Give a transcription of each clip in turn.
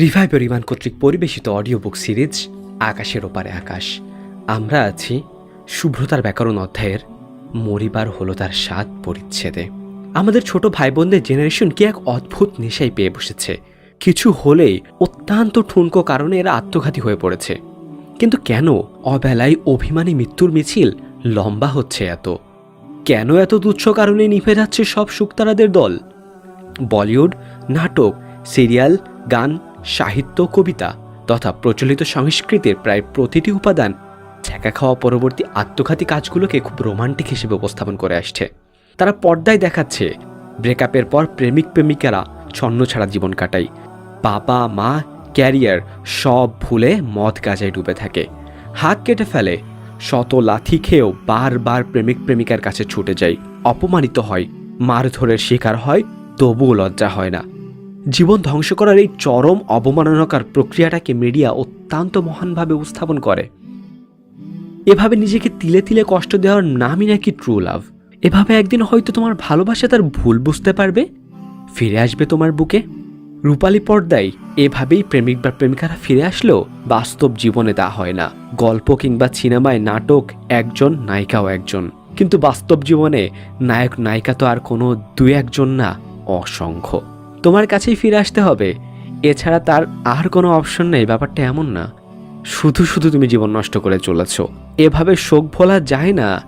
রিভাই পরিমাণ কর্তৃক পরিবেশিত অডিও বুক সিরিজ, আকাশের ওপারে আকাশ। আমরা আছি শুভ্রতার ব্যাকরণ অধ্যায়ের মরিবার হলো তার স্বাদ পরিচ্ছেদে। আমাদের ছোট ভাই বোনদের জেনারেশন কি এক অদ্ভুত নেশায় পেয়ে বসেছে। কিছু হলেই অত্যন্ত ঠুনকো কারণে এরা আত্মঘাতী হয়ে পড়েছে। কিন্তু কেন অবেলায় অভিমানী মৃত্যুর মিছিল লম্বা হচ্ছে এত? কেন এত তুচ্ছ কারণে নিভে যাচ্ছে সব শুক্তারাদের দল? বলিউড, নাটক, সিরিয়াল, গান সাহিত্য কবিতা তথা প্রচলিত সংস্কৃতির প্রায় প্রতিটি উপাদান ছ্যাঁকা খাওয়া পরবর্তী আত্মঘাতী কাজগুলোকে খুব রোমান্টিক হিসেবে উপস্থাপন করে আসছে। তারা পর্দায় দেখাচ্ছে ব্রেকআপের পর প্রেমিক প্রেমিকারা ছন্ন ছাড়া জীবন কাটায়। বাবা, মা, ক্যারিয়ার সব ভুলে মদ গাজায় ডুবে থাকে। হাত কেটে ফেলে শত লাথি খেয়েও বারবার প্রেমিক প্রেমিকার কাছে ছুটে যায়। অপমানিত হয়, মারধরের শিকার হয়, তবুও লজ্জা হয় না। জীবন ধ্বংস করার এই চরম অবমাননাকার প্রক্রিয়াটাকে মিডিয়া অত্যন্ত মহানভাবে উপস্থাপন করে। এভাবে নিজেকে তিলে তিলে কষ্ট দেওয়ার নামই নাকি ট্রু লাভ এভাবে একদিন হয়তো তোমার ভালোবাসা তার ভুল বুঝতে পারবে? ফিরে আসবে তোমার বুকে? রূপালী পর্দায় এভাবেই প্রেমিক বা প্রেমিকারা ফিরে আসলেও বাস্তব জীবনে তা হয় না। গল্প কিংবা সিনেমায় নাটক, একজন নায়িকাও একজন। কিন্তু বাস্তব জীবনে নায়ক নায়িকা তো আর কোনো দু একজন না, অসংখ্য। তোমার কাছেই ফিরে আসতে হবে। এছাড়া তার আর কোনো অপশন নেই, ব্যাপারটা এমন না। শুধু শুধু তুমি জীবন নষ্ট করে চলেছ। এভাবে শোক ভোলা যায় না।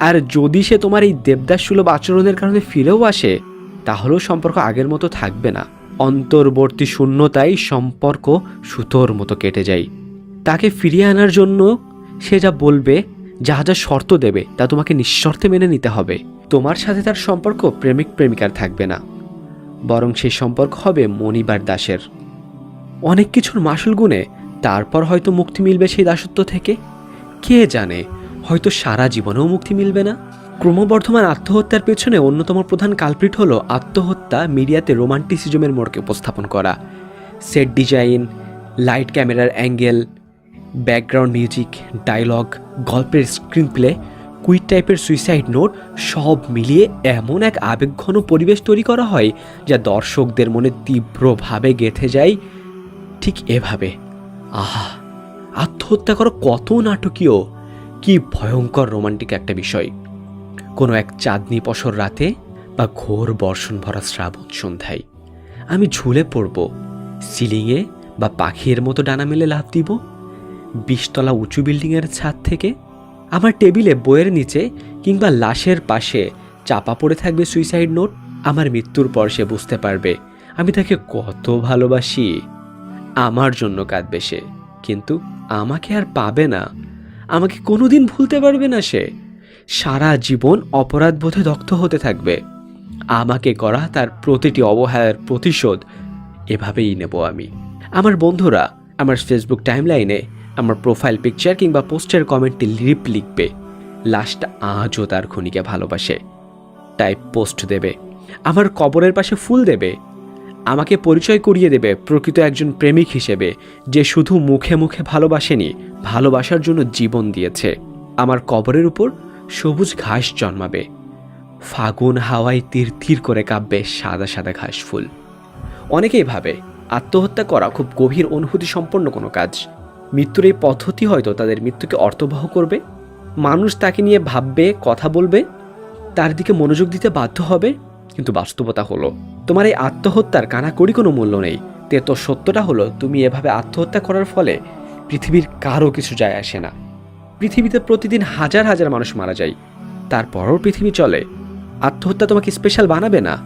আর যদি সে তোমার এই দেবদাস সুলভ আচরণের কারণে ফিরেও আসে, তাহলেও সম্পর্ক আগের মতো থাকবে না। অন্তর্বর্তী শূন্যতাই সম্পর্ক সুতোর মতো কেটে যায়। তাকে ফিরিয়ে আনার জন্য সে যা বলবে, যা যা শর্ত দেবে, তা তোমাকে নিঃশর্তে মেনে নিতে হবে। তোমার সাথে তার সম্পর্ক প্রেমিক প্রেমিকার থাকবে না। বরং সেই সম্পর্ক হবে মনিবার দাসের। অনেক কিছুর মাসুল গুণে তারপর হয়তো মুক্তি মিলবে সেই দাসত্ব থেকে? কে জানে, হয়তো সারা জীবনেও মুক্তি মিলবে না? ক্রমবর্ধমান আত্মহত্যার পেছনে অন্যতম প্রধান কালপ্রিট হলো আত্মহত্যা মিডিয়াতে রোমান্টিসিজমের মোড়কে উপস্থাপন করা। সেট ডিজাইন, লাইট ক্যামেরার অ্যাঙ্গেল, ব্যাকগ্রাউন্ড মিউজিক, ডায়লগ, গল্পের স্ক্রিন প্লে কুইট টাইপের সুইসাইড নোট সব মিলিয়ে এমন এক আবেগঘন পরিবেশ তৈরি করা হয় যা দর্শকদের মনে তীব্রভাবে গেঁথে যায় ঠিক এভাবে। আহা, আত্মহত্যা করা কত নাটকীয়? কি ভয়ঙ্কর রোমান্টিক একটা বিষয়। কোনো এক চাঁদনি পশর রাতে বা ঘোর বর্ষণ ভরা শ্রাবণ সন্ধ্যায় আমি ঝুলে পড়ব, সিলিংয়ে বা পাখির মতো ডানা মেলে লাভ দিব, বিশতলা উঁচু বিল্ডিংয়ের ছাদ থেকে আমার টেবিলে বইয়ের নিচে কিংবা লাশের পাশে চাপা পড়ে থাকবে সুইসাইড নোট। আমার মৃত্যুর পর সে বুঝতে পারবে, আমি তাকে কত ভালোবাসি। আমার জন্য কাঁদবে সে, কিন্তু আমাকে আর পাবে না। আমাকে কোনোদিন ভুলতে পারবে না সে। সারা জীবন অপরাধ বোধে দগ্ধ হতে থাকবে। আমাকে করা তার প্রতিটি অবহেলার প্রতিশোধ। এভাবেই নেব আমি। আমার বন্ধুরা, আমার ফেসবুক টাইমলাইনে আমার প্রোফাইল পিকচার কিংবা পোস্টের কমেন্টে লিপ লিখবে। লাশটা আজও তার খুনিকে ভালোবাসে। টাইপ পোস্ট দেবে। আমার কবরের পাশে ফুল দেবে। আমাকে পরিচয় করিয়ে দেবে প্রকৃত একজন প্রেমিক হিসেবে, যে শুধু মুখে মুখে ভালোবাসেনি, ভালোবাসার জন্য জীবন দিয়েছে। আমার কবরের উপর সবুজ ঘাস জন্মাবে। ফাগুন হাওয়ায় তীর তীর করে কাঁপবে সাদা সাদা ঘাস ফুল। অনেকেই ভাবে, আত্মহত্যা করা খুব গভীর অনুভূতি সম্পন্ন কোনো কাজ। মৃত্যুর এই পদ্ধতি হয়তো তাদের মৃত্যুকে অর্থবহ করবে। মানুষ তাকে নিয়ে ভাববে, কথা বলবে, তার দিকে মনোযোগ দিতে বাধ্য হবে, কিন্তু বাস্তবতা হলো, তোমার এই আত্মহত্যার কানাকড়ি কোনো মূল্য নেই। তে তো সত্যটা হলো, তুমি এভাবে আত্মহত্যা করার ফলে পৃথিবীর কারও কিছু যায় আসে না। পৃথিবীতে প্রতিদিন হাজার হাজার মানুষ মারা যায়। তারপরও পৃথিবী চলে। আত্মহত্যা তোমাকে স্পেশাল বানাবে না।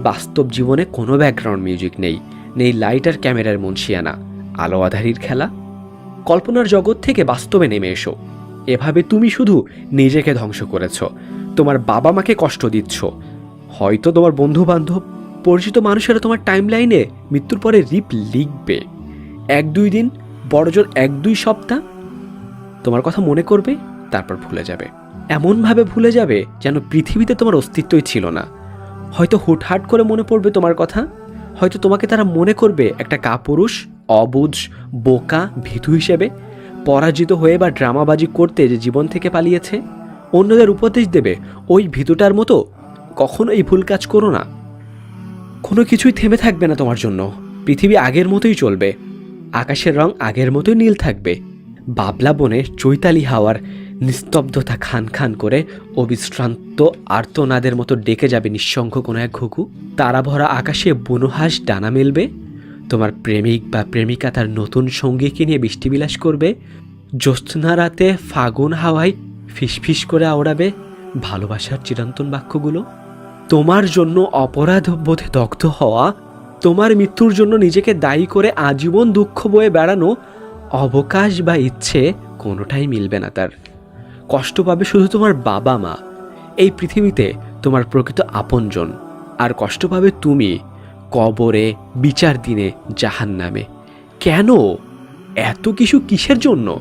বাস্তব জীবনে কোনো ব্যাকগ্রাউন্ড মিউজিক নেই। নেই লাইট আর ক্যামেরার মুন্সিয়ানা আলো আধারির খেলা। কল্পনার জগৎ থেকে বাস্তবে নেমে এসো। এভাবে তুমি শুধু নিজেকে ধ্বংস করেছ। তোমার বাবা মাকে কষ্ট দিচ্ছ। হয়তো তোমার বন্ধু বান্ধব পরিচিত মানুষেরা তোমার টাইম লাইনে মৃত্যুর পরে রিপ লিখবে। এক দুই দিন, বড়জোর এক দুই সপ্তাহ, তোমার কথা মনে করবে, তারপর ভুলে যাবে। এমনভাবে ভুলে যাবে যেন পৃথিবীতে তোমার অস্তিত্বই ছিল না। হয়তো হুটহাট করে মনে পড়বে তোমার কথা, হয়তো তোমাকে তারা মনে করবে একটা কাপুরুষ অবুঝ বোকা, ভীতু হিসেবে পরাজিত হয়ে বা ড্রামাবাজি করতে যে জীবন থেকে পালিয়েছে, অন্যদের উপদেশ দেবে, ওই ভীতুটার মতো কখনো এই ভুল কাজ করো না। কোনো কিছুই থেমে থাকবে না তোমার জন্য। পৃথিবী আগের মতোই চলবে। আকাশের রং আগের মতোই নীল থাকবে। বাবলা বনে চৈতালি হাওয়ার নিস্তব্ধতা খান খান করে অবিশ্রান্ত আর্তনাদের মতো ডেকে যাবে নিঃসঙ্গ কোনো এক ঘুঘু। তারা ভরা আকাশে বনহাস ডানা মেলবে। তোমার প্রেমিক বা প্রেমিকা তার নতুন সঙ্গীকে নিয়ে বৃষ্টিবিলাস করবে, জ্যোৎস্না রাতে ফাগুন হাওয়ায় ফিসফিস করে আওড়াবে ভালোবাসার চিরন্তন বাক্যগুলো। তোমার জন্য অপরাধ বোধে দগ্ধ হওয়া, তোমার মৃত্যুর জন্য নিজেকে দায়ী করে আজীবন দুঃখ বয়ে বেড়ানো অবকাশ বা ইচ্ছে কোনোটাই মিলবে না তার। কষ্ট পাবে শুধু তোমার বাবা মা এই পৃথিবীতে তোমার প্রকৃত আপনজন। আর কষ্ট পাবে তুমি কবরে, বিচার দিনে জাহান নামে কেন? এত কিছু কিসের জন্য?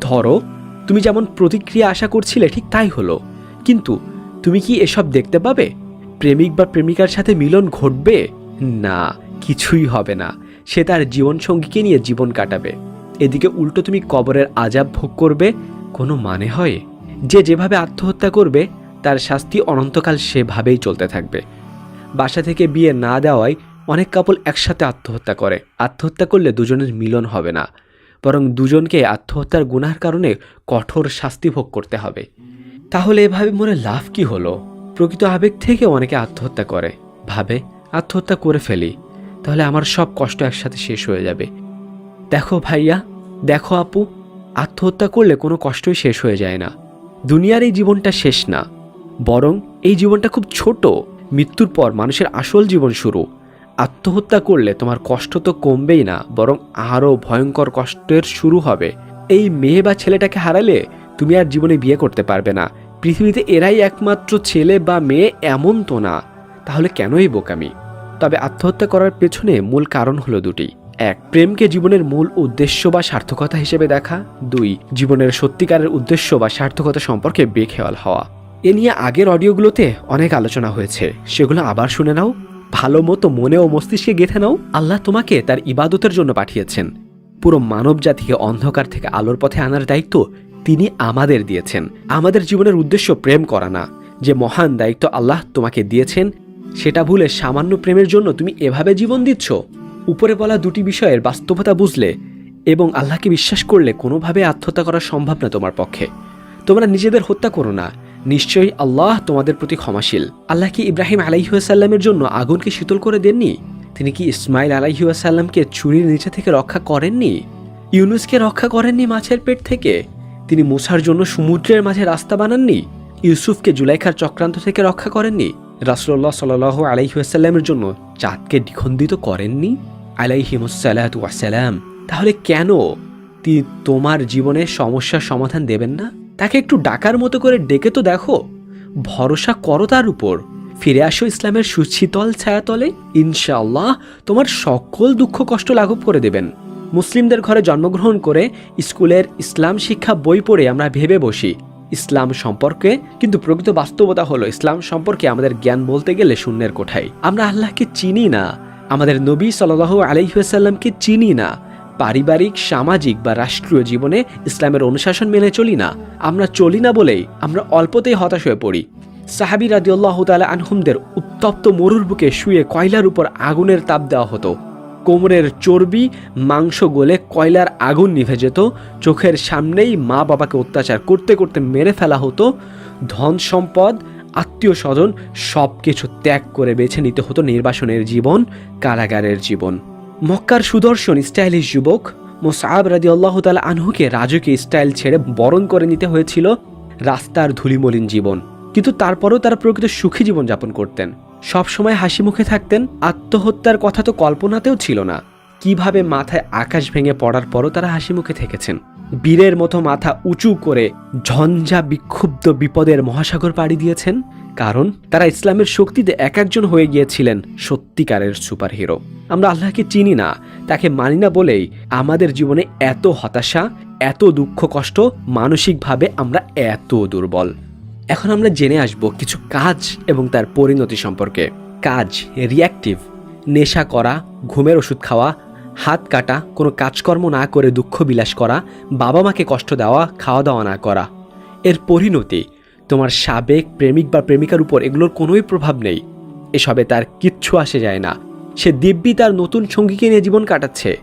ধরো, তুমি যেমন প্রতিক্রিয়া আশা করছিলে, ঠিক তাই হলো। কিন্তু তুমি কি এসব দেখতে পাবে? প্রেমিক বা প্রেমিকার সাথে মিলন ঘটবে? না, কিছুই হবে না। সে তার জীবনসঙ্গীকে নিয়ে জীবন কাটাবে। এদিকে উল্টো তুমি কবরের আজাব ভোগ করবে? কোনো মানে হয়? যে যেভাবে আত্মহত্যা করবে, তার শাস্তি অনন্তকাল সেভাবেই চলতে থাকবে। বাসা থেকে বিয়ে না দেওয়ায় অনেক কাপল একসাথে আত্মহত্যা করে। আত্মহত্যা করলে দুজনের মিলন হবে না। বরং দুজনকে আত্মহত্যার গুনার কারণে কঠোর শাস্তি ভোগ করতে হবে। তাহলে এভাবে মনে লাভ কি হলো? প্রকৃত আবেগ থেকে অনেকে আত্মহত্যা করে। ভাবে, আত্মহত্যা করে ফেলি। তাহলে আমার সব কষ্ট একসাথে শেষ হয়ে যাবে। দেখো ভাইয়া, দেখো আপু, আত্মহত্যা করলে কোনো কষ্টই শেষ হয়ে যায় না। দুনিয়ার এই জীবনটা শেষ না। বরং এই জীবনটা খুব ছোট। মৃত্যুর পর মানুষের আসল জীবন শুরু। আত্মহত্যা করলে তোমার কষ্ট তো কমবেই না, বরং আরও ভয়ঙ্কর কষ্টের শুরু হবে। এই মেয়ে বা ছেলেটাকে হারালে তুমি আর জীবনে বিয়ে করতে পারবে না। পৃথিবীতে এরাই একমাত্র ছেলে বা মেয়ে এমন তো না। তাহলে কেনই বোকামি? তবে আত্মহত্যা করার পেছনে মূল কারণ হলো দুটি। এক, প্রেমকে জীবনের মূল উদ্দেশ্য বা সার্থকতা হিসেবে দেখা। দুই, জীবনের সত্যিকারের উদ্দেশ্য বা সার্থকতা সম্পর্কে বেখেয়াল হওয়া। এ নিয়ে আগের অডিওগুলোতে অনেক আলোচনা হয়েছে। সেগুলো আবার শুনে নাও, ভালো মতো মনে ও মস্তিষ্কে গেঁথে নাও। আল্লাহ তোমাকে তার ইবাদতের জন্য পাঠিয়েছেন। পুরো মানব জাতিকে অন্ধকার থেকে আলোর পথে আনার দায়িত্ব তিনি আমাদের দিয়েছেন। আমাদের জীবনের উদ্দেশ্য প্রেম করা না। যে মহান দায়িত্ব আল্লাহ তোমাকে দিয়েছেন, সেটা ভুলে সামান্য প্রেমের জন্য তুমি এভাবে জীবন দিচ্ছ। উপরে বলা দুটি বিষয়ের বাস্তবতা বুঝলে এবং আল্লাহকে বিশ্বাস করলে কোনোভাবে আত্মহত্যা করা সম্ভব না তোমার পক্ষে। তোমরা নিজেদের হত্যা করো না। নিশ্চয়ই আল্লাহ তোমাদের প্রতি ক্ষমাশীল। আল্লাহ কি ইব্রাহিম আলাইহাসাল্লামের জন্য আগুনকে শীতল করে দেননি? তিনি কি ইসমাইল আলাইহাসাল্লামকে চুরির নিচে থেকে রক্ষা করেননি? ইউনুসকে রক্ষা করেননি মাছের পেট থেকে? তিনি মুসার জন্য সমুদ্রের মাঝে রাস্তা বানাননি? ইউসুফকে জুলাইখার চক্রান্ত থেকে রক্ষা করেননি? রাসুল্লাহ সাল আলাইহাসাল্লামের জন্য চাঁদকে দ্বিখণ্ডিত করেননি? আলাইহিমসালাম তাহলে কেন তিনি তোমার জীবনে সমস্যার সমাধান দেবেন না? তাকে একটু ডাকার মতো করে ডেকে তো দেখো। ভরসা করো তার উপর। ফিরে আসো ইসলামের সুশীতল ছায়াতলে। ইনশাআল্লাহ তোমার সকল দুঃখ কষ্ট লাঘব করে দেবেন। মুসলিমদের ঘরে জন্মগ্রহণ করে স্কুলের ইসলাম শিক্ষা বই পড়ে আমরা ভেবে বসি। ইসলাম সম্পর্কে কিন্তু প্রকৃত বাস্তবতা হলো, ইসলাম সম্পর্কে আমাদের জ্ঞান বলতে গেলে শূন্যের কোঠায়। আমরা আল্লাহকে চিনি না। আমাদের নবী সাল আলহিহাসাল্লামকে চিনি না। পারিবারিক, সামাজিক বা রাষ্ট্রীয় জীবনে ইসলামের অনুশাসন মেনে চলি না। আমরা চলি না বলেই আমরা অল্পতেই হতাশ হয়ে পড়ি। সাহাবি রাদিউল্লাহ তালা আনহুমদের উত্তপ্ত মরুর বুকে শুয়ে কয়লার উপর আগুনের তাপ দেওয়া হতো। কোমরের চর্বি, মাংস গলে কয়লার আগুন নিভে যেত। চোখের সামনেই মা বাবাকে অত্যাচার করতে করতে মেরে ফেলা হতো। ধন সম্পদ, আত্মীয় স্বজন সব কিছু ত্যাগ করে বেছে নিতে হতো নির্বাসনের জীবন, কারাগারের জীবন। মক্কার সুদর্শন স্টাইলিশ যুবক মোসাব রাদি আল্লাহ আনহুকে রাজকীয় স্টাইল ছেড়ে বরণ করে নিতে হয়েছিল রাস্তার ধুলিমলিন জীবন। কিন্তু তারপরেও তারা প্রকৃত সুখী জীবন যাপন করতেন। সবসময় হাসি মুখে থাকতেন, আত্মহত্যার কথা তো কল্পনাতেও ছিল না। কীভাবে মাথায় আকাশ ভেঙে পড়ার পরও তারা হাসি মুখে থেকেছেন। বীরের মতো মাথা উঁচু করে ঝঞ্ঝা বিক্ষুব্ধ বিপদের মহাসাগর পাড়ি দিয়েছেন। কারণ তারা ইসলামের শক্তিতে এক একজন হয়ে গিয়েছিলেন সত্যিকারের সুপারহিরো। আমরা আল্লাহকে চিনি না, তাকে মানি না বলেই আমাদের জীবনে এত হতাশা, এত দুঃখ কষ্ট, মানসিকভাবে আমরা এত দুর্বল। এখন আমরা জেনে আসব কিছু কাজ এবং তার পরিণতি সম্পর্কে। কাজ রিয়াক্টিভ নেশা করা, ঘুমের ওষুধ খাওয়া, হাত কাটা, কোনো কাজকর্ম না করে দুঃখ বিলাস করা বাবা মাকে কষ্ট দেওয়া খাওয়া দাওয়া না করা। এর পরিণতি তোমার সাবেক প্রেমিক বা প্রেমিকার উপর এগুলোর কোনোই প্রভাব নেই। এসবে তার কিচ্ছু আসে যায় না। সে দিব্যি তার নতুন সঙ্গীকে নিয়ে জীবন কাটাচ্ছে।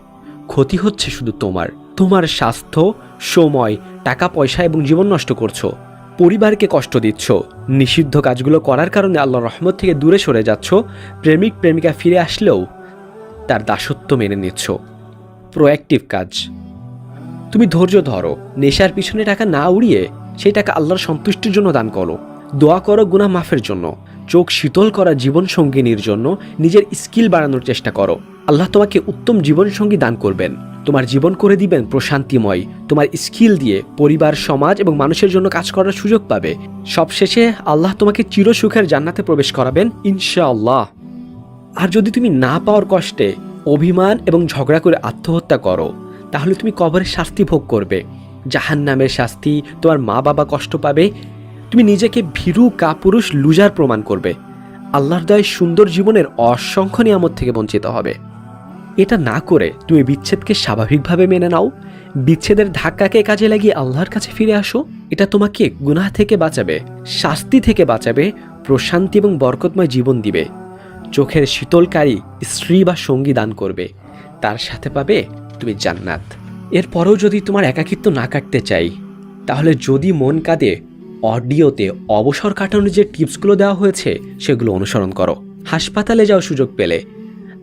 ক্ষতি হচ্ছে শুধু তোমার। তোমার স্বাস্থ্য, সময়, টাকা, পয়সা এবং জীবন নষ্ট করছ। পরিবারকে কষ্ট দিচ্ছ। নিষিদ্ধ কাজগুলো করার কারণে আল্লাহ রহমত থেকে দূরে সরে যাচ্ছ। প্রেমিক, প্রেমিকা ফিরে আসলেও তার দাসত্ব মেনে নিচ্ছ। প্রোঅ্যাক্টিভ কাজ। তুমি ধৈর্য ধরো। নেশার পিছনে টাকা না উড়িয়ে সেই টাকা আল্লাহর সন্তুষ্টির জন্য দান করো। দোয়া করো গুনাহ মাফের জন্য। চোখ শীতল করা জীবন সঙ্গিনীর জন্য নিজের স্কিল বাড়ানোর চেষ্টা করো। আল্লাহ তোমাকে উত্তম জীবনসঙ্গী দান করবেন। তোমার জীবন করে দিবেন প্রশান্তিময়। তোমার স্কিল দিয়ে পরিবার, সমাজ এবং মানুষের জন্য কাজ করার সুযোগ পাবে। সবশেষে আল্লাহ তোমাকে চিরসুখের জান্নাতে প্রবেশ করাবেন, ইনশাআল্লাহ। আর যদি তুমি না পাওয়ার কষ্টে অভিমান এবং ঝগড়া করে আত্মহত্যা করো, তাহলে তুমি কবরের শাস্তি ভোগ করবে। জাহান নামের শাস্তি তোমার মা বাবা কষ্ট পাবে। তুমি নিজেকে ভীরু কাপুরুষ লুজার প্রমাণ করবে। আল্লাহর দয় সুন্দর জীবনের অসংখ্য নিয়ামত থেকে বঞ্চিত হবে। এটা না করে তুমি বিচ্ছেদকে স্বাভাবিকভাবে মেনে নাও। বিচ্ছেদের ধাক্কাকে কাজে লাগিয়ে আল্লাহর কাছে ফিরে আসো। এটা তোমাকে গুনাহ থেকে বাঁচাবে, শাস্তি থেকে বাঁচাবে, প্রশান্তি এবং বরকতময় জীবন দিবে। চোখের শীতলকারী স্ত্রী বা সঙ্গী দান করবে। তার সাথে পাবে তুমি জান্নাত। এরপরেও যদি তোমার একাকিত্ব না কাটতে চাই, তাহলে যদি মন কাঁদে, অডিওতে অবসর কাটানোর যে টিপসগুলো দেওয়া হয়েছে, সেগুলো অনুসরণ করো। হাসপাতালে যাওয়ার সুযোগ পেলে।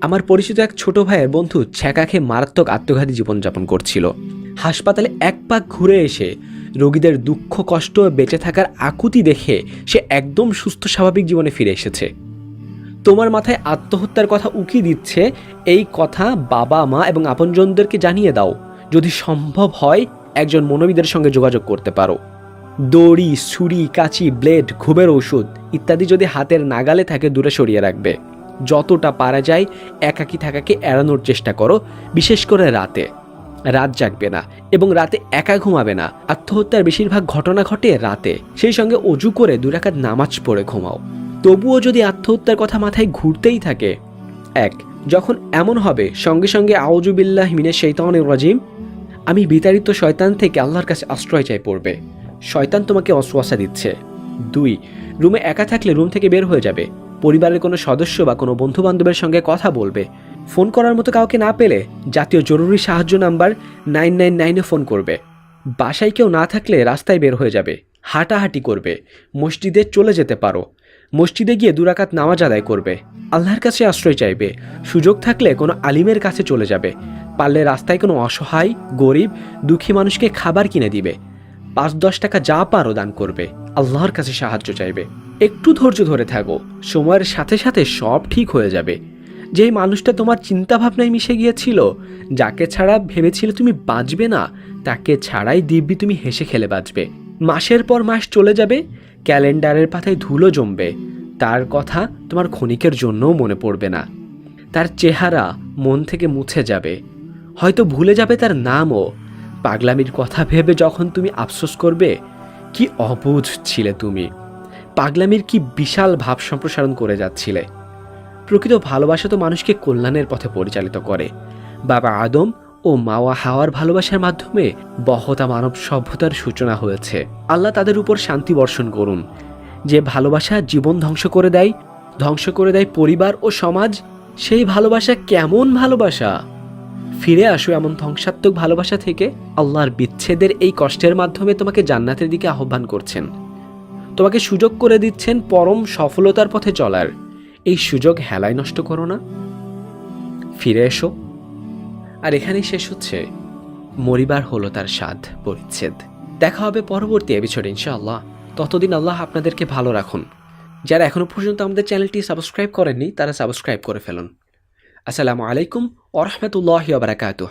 আমার পরিচিত এক ছোট ভাইয়ের বন্ধু ছ্যাঁকা খেয়ে মারাত্মক আত্মঘাতী জীবনযাপন করছিল। হাসপাতালে এক পাক ঘুরে এসে রোগীদের দুঃখ, কষ্ট, বেঁচে থাকার আকুতি দেখে সে একদম সুস্থ, স্বাভাবিক জীবনে ফিরে এসেছে। তোমার মাথায় আত্মহত্যার কথা উকি দিচ্ছে, এই কথা বাবা, মা এবং আপনজনদেরকে জানিয়ে দাও। যদি সম্ভব হয়, একজন মনোবিদের সঙ্গে যোগাযোগ করতে পারো। দড়ি, ছুরি, কাঁচি, ব্লেড, ঘুমের ওষুধ ইত্যাদি যদি হাতের নাগালে থাকে, দূরে সরিয়ে রাখবে। যতটা পারা যায়, একাকী থাকাকে এড়ানোর চেষ্টা করো, বিশেষ করে রাতে। রাত জাগবে না এবং রাতে একা ঘুমাবে না। আত্মহত্যার বেশিরভাগ ঘটনা ঘটে রাতে। সেই সঙ্গে অজু করে দুরাকাত নামাজ পড়ে ঘুমাও। তবুও যদি আত্মহত্যার কথা মাথায় ঘুরতেই থাকে, এক, যখন এমন হবে, সঙ্গে সঙ্গে আউজুবিল্লাহ মিনে শৈতানের রাজিম আমি বিতাড়িত শয়তান থেকে আল্লাহর কাছে আশ্রয় চাই পড়বে। শয়তান তোমাকে অশ্বাসা দিচ্ছে। দুই, রুমে একা থাকলে রুম থেকে বের হয়ে যাবে। পরিবারের কোনো সদস্য বা কোনো বন্ধু বান্ধবের সঙ্গে কথা বলবে। ফোন করার মতো কাউকে না পেলে জাতীয় জরুরি সাহায্য নাম্বার নাইন নাইন নাইনে ফোন করবে। বাসায় কেউ না থাকলে রাস্তায় বের হয়ে যাবে। হাঁটাহাঁটি করবে। মসজিদে চলে যেতে পারো। মসজিদে গিয়ে দুরাকাত নামাজ আদায় করবে। আল্লাহর কাছে আশ্রয় চাইবে। সুযোগ থাকলে কোনো আলিমের কাছে চলে যাবে। পারলে রাস্তায় কোনো অসহায়, গরিব, দুঃখী মানুষকে খাবার কিনে দিবে। পাঁচ দশ টাকা যা পারো দান করবে। আল্লাহর কাছে সাহায্য চাইবে। একটু ধৈর্য ধরে থাকো। সময়ের সাথে সাথে সব ঠিক হয়ে যাবে। যেই মানুষটা তোমার চিন্তা ভাবনায় মিশে গিয়েছিল, যাকে ছাড়া ভেবেছিলে তুমি বাঁচবে না, তাকে ছাড়াই দিব্যি তুমি হেসে খেলে বাঁচবে। মাসের পর মাস চলে যাবে ক্যালেন্ডারের পাতায় ধুলো জমবে। তার কথা তোমার ক্ষণিকের জন্যও মনে পড়বে না। তার চেহারা মন থেকে মুছে যাবে। হয়তো ভুলে যাবে তার নামও। পাগলামির কথা ভেবে যখন তুমি আফসোস করবে, কি অবুঝ ছিলে তুমি। পাগলামির কি বিশাল ভাব সম্প্রসারণ করে যাচ্ছিলে। প্রকৃত ভালোবাসা তো মানুষকে কল্যাণের পথে পরিচালিত করে। বাবা আদম ও মাওয়া হাওয়ার ভালোবাসার মাধ্যমে বহতা মানব সভ্যতার সূচনা হয়েছে। আল্লাহ তাদের উপর শান্তি বর্ষণ করুন। যে ভালোবাসা জীবন ধ্বংস করে দেয়, ধ্বংস করে দেয় পরিবার ও সমাজ, সেই ভালোবাসা কেমন ভালোবাসা? ফিরে আসো এমন ধ্বংসাত্মক ভালোবাসা থেকে, আল্লাহর বিচ্ছেদের এই কষ্টের মাধ্যমে তোমাকে জান্নাতের দিকে আহ্বান করছেন। তোমাকে সুযোগ করে দিচ্ছেন পরম সফলতার পথে চলার। এই সুযোগ হেলায় নষ্ট করো না। ফিরে এসো। আর এখানেই শেষ হচ্ছে। মরিবার হলো তার স্বাদ, পরিচ্ছেদ। দেখা হবে পরবর্তী এপিসোড ইনশাআল্লাহ। ততদিন আল্লাহ আপনাদেরকে ভালো রাখুন। যারা এখনও পর্যন্ত আমাদের চ্যানেলটি সাবস্ক্রাইব করেননি, তারা সাবস্ক্রাইব করে ফেলুন। আসসালামু আলাইকুম ওরহমতুল্লাহ বারাকাতুহ।